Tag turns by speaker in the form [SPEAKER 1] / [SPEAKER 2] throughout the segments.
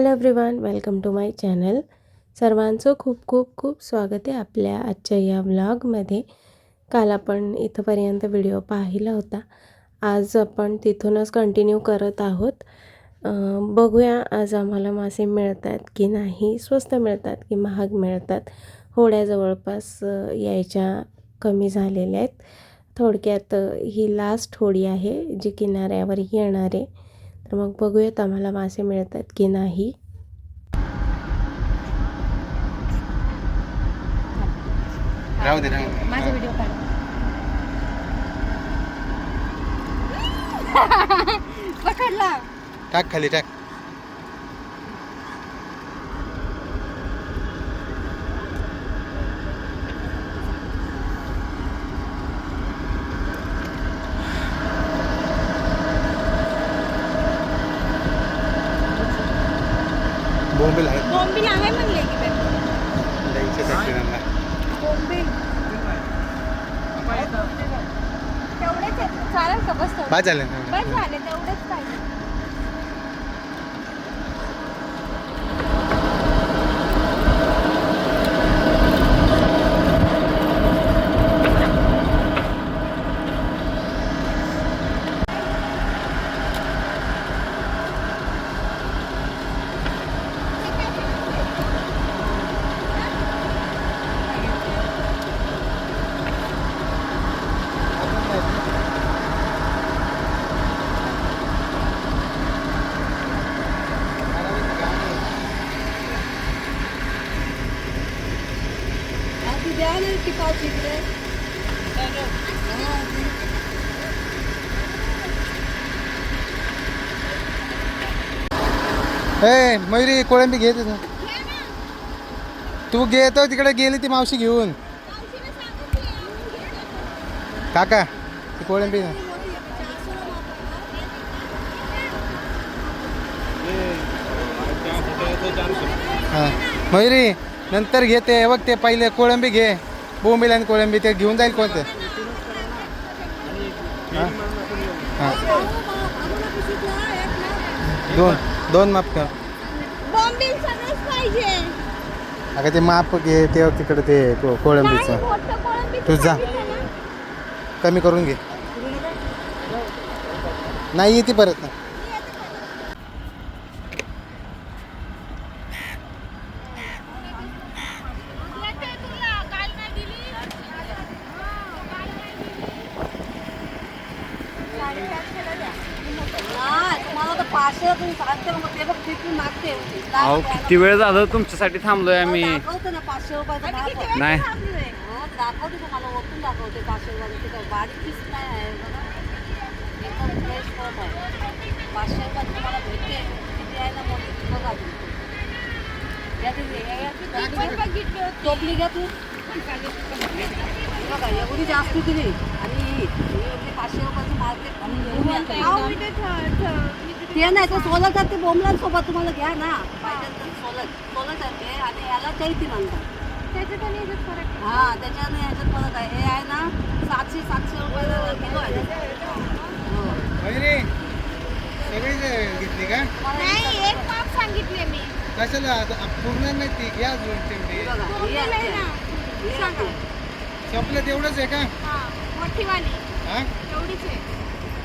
[SPEAKER 1] Hello everyone welcome to my channel. सर्वांचं खूप खूप खूप स्वागत आहे आपल्या आजच्या या व्लॉगमध्ये. काल आपण इथंपर्यंत व्हिडिओ पाहिला होता. आज आपण तिथूनच कंटिन्यू करत आहोत. बघूया आज आम्हाला मासे मिळतात की नाही स्वस्त मिळतात की महाग मिळतात. होड्या जवळपास यायच्या कमी झालेल्या आहेत. थोडक्यात ही लास्ट होडी आहे जी किनाऱ्यावर येणार आहे. तर मग बघूयात आम्हाला मासे मिळतात की नाही.
[SPEAKER 2] राहू दे राहू दे.
[SPEAKER 3] माझा व्हिडिओ काढ. पकडला
[SPEAKER 2] टाक खाली टाक बोंबील आहेत
[SPEAKER 3] बोंबील आहे म्हणले की बाई.
[SPEAKER 2] द्यायचे आहेत त्यांना
[SPEAKER 3] बोंबील तेवढेच. चालेल का? बस
[SPEAKER 2] झाले
[SPEAKER 3] बस झाले तेवढेच पाहिजे.
[SPEAKER 2] ए मयुरी कोळंबी घे तिथं. तू घेतो तिकडे गेली ती मावशी घेऊन. काका ती कोळंबी हां. मयुरी नंतर घेते बघ ते पहिले कोळंबी घे. बोंबील आणि कोळंबी ते घेऊन जाईल कोणते? हां. हां. दोन. दोन माप कर
[SPEAKER 3] बोंबील सगळंच पाहिजे.
[SPEAKER 2] अगं ते माप घे ते तिकडे ते को-
[SPEAKER 3] नाही,
[SPEAKER 2] कोळंबीचं
[SPEAKER 3] मोठं कोळंबी
[SPEAKER 2] तू जा.
[SPEAKER 3] सांगितलं ना.
[SPEAKER 2] कमी करून घे. नाही येते परत. ना
[SPEAKER 3] तुम्हाला तर पाचशे तुम्ही सांगते मग ते बघ किती मागते
[SPEAKER 4] अहो किती वेळ झालं तुमच्यासाठी थांबलोय आम्ही.
[SPEAKER 3] दाखवते ना पाचशे रुपयाचा भाव
[SPEAKER 4] नाही.
[SPEAKER 3] हो, दाखवते तुम्हाला ओतून दाखवते पाचशे रुपयाचं. तिथं बारीक पीस नाही आहे बघा. एकदम फ्रेश फळ आहे. पाचशे रुपयात तुम्हाला भेटते. किती आहे ना मोठी बघा तुम्ही. या तिथे, या, या. टोपली घ्या तू. बघा एवढी जास्त दिली. आणि ही एवढी पाचशे रुपयाची मार्केट. आणि. ते नाही तर सोलर ते बोंबलांसोबत तुम्हाला घ्या ना. पाहिजे तर सोलर आहे आणि याला चैती म्हणतात. हा त्याच्याने ह्याच्यात फरक आहे. हे आहे ना सातशे सातशे रुपये किलो आहे. हो.
[SPEAKER 2] मयुरी सगळी घेतली का?
[SPEAKER 3] नाही एक सांगितले मी.
[SPEAKER 2] कशाला? आता पूर्ण नाही ती. घ्या अजून तेवढी
[SPEAKER 3] हे बघा, ही आहे. ही आहे.
[SPEAKER 2] संपलं तेवढंच आहे का?
[SPEAKER 3] मोठी वाली
[SPEAKER 2] हा?
[SPEAKER 3] एवढीच आहे.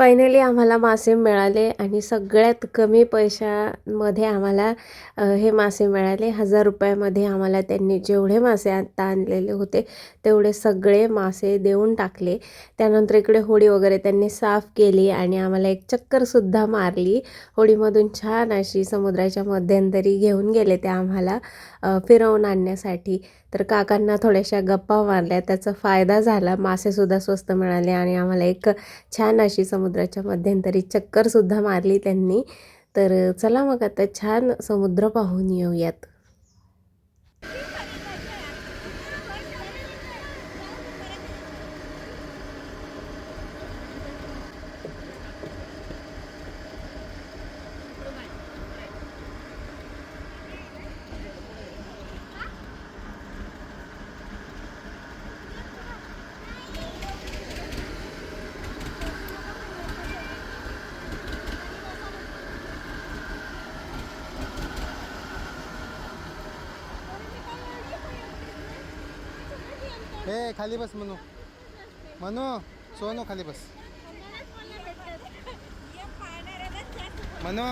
[SPEAKER 1] फायनली आम्हाला मासे मिळाले आणि सगळ्यात कमी पैशामध्ये आम्हाला हे मासे मिळाले. हजार रुपयामध्ये आम्हाला त्यांनी जेवढे मासे आत्ता आणलेले होते तेवढे सगळे मासे देऊन टाकले. त्यानंतर इकडे होडी वगैरे त्यांनी साफ केली आणि आम्हाला एक चक्करसुद्धा मारली. होडीमधून छान अशी समुद्राच्या मध्यंतरी घेऊन गेले ते आम्हाला फिरवून आणण्यासाठी. तर काकांना थोड्याशा गप्पा मारल्या. त्याचा फायदा झाला. मासेसुद्धा स्वस्त मिळाले आणि आम्हाला एक छान अशी समुद्र समुद्राच्या मध्यंतरी चक्करसुद्धा मारली त्यांनी. तर चला मग आता छान समुद्र पाहून येऊयात.
[SPEAKER 2] हे खाली बस म्हणू म्हणू सोनू खाली बस. म्हणू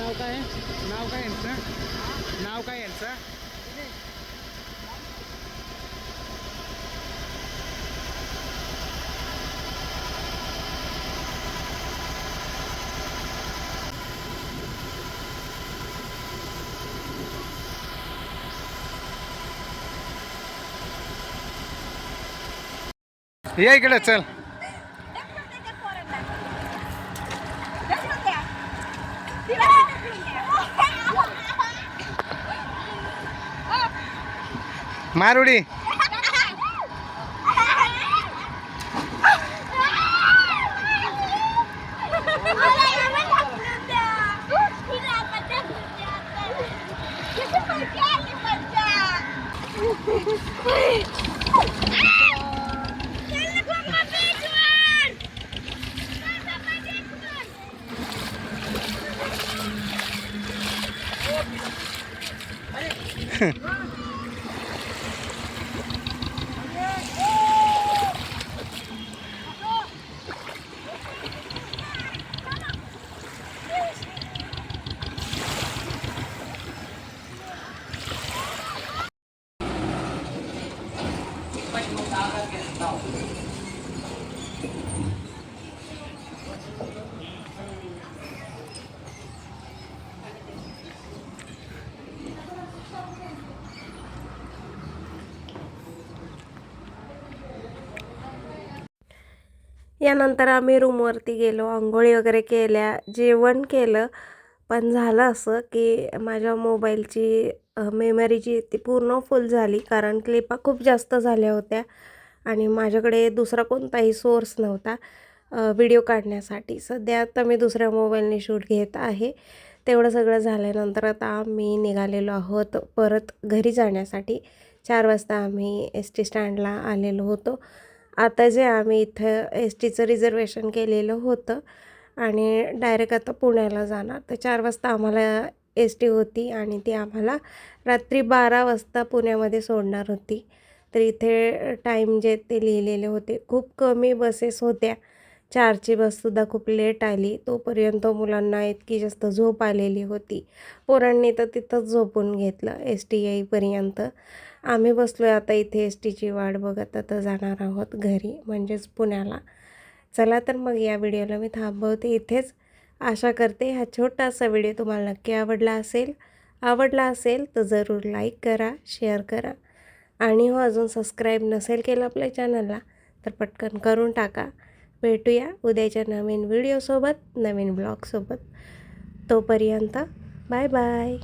[SPEAKER 2] नाव काय? आहे नाव काय यांचं? नाव काय यांचं? या इकडे चल. மாருடி Huh.
[SPEAKER 1] यानंतर आम्ही रूमवरती गेलो आंघोळी वगैरे केल्या जेवण केलं. पण झालं असं की माझ्या मोबाईलची मेमरी जी ती पूर्ण फुल झाली कारण क्लिपा खूप जास्त झाल्या होत्या आणि माझ्याकडे दुसरा कोणताही सोर्स नव्हता व्हिडिओ काढण्यासाठी. सध्या आता मी दुसऱ्या मोबाईलने शूट घेत आहे. तेवढं सगळं झाल्यानंतर आता मी निघालेलो आहोत परत घरी जाण्यासाठी. चार वाजता आम्ही एस टी स्टँडला आलेलो होतो. आता जे आम्ही इथं एस टीचं रिझर्वेशन केलेलं होतं आणि डायरेक्ट आता पुण्याला जाणार. तर चार वाजता आम्हाला एस टी होती आणि ती आम्हाला रात्री बारा वाजता पुण्यामध्ये सोडणार होती. तर इथे टाईम जे ते लिहिलेले होते खूप कमी बसेस होत्या. चारची बससुद्धा खूप लेट आली. तोपर्यंत मुलांना इतकी जास्त झोप आलेली होती. पोरांनी तर तिथंच झोपून घेतलं एस टी येईपर्यंत आम्ही बसलो आहे आता इथे एस टीची वाट बघत आता जाणार आहोत घरी म्हणजेच पुण्याला. चला तर मग या व्हिडिओला मी थांबवते इथेच. आशा करते हा छोटासा व्हिडिओ तुम्हाला नक्की आवडला असेल. आवडला असेल तर जरूर लाईक करा शेअर करा. आणि हो अजून सबस्क्राईब नसेल केलं आपल्या चॅनलला तर पटकन करून टाका. भेटूया उद्याच्या नवीन व्हिडिओसोबत नवीन ब्लॉगसोबत. तोपर्यंत बाय बाय.